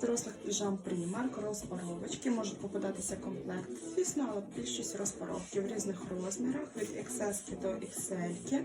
дорослих піжам примарк, розпаровочки. Можуть попадатися комплект, звісно, але більшість розпаровки в різних розмірах від XS до XL.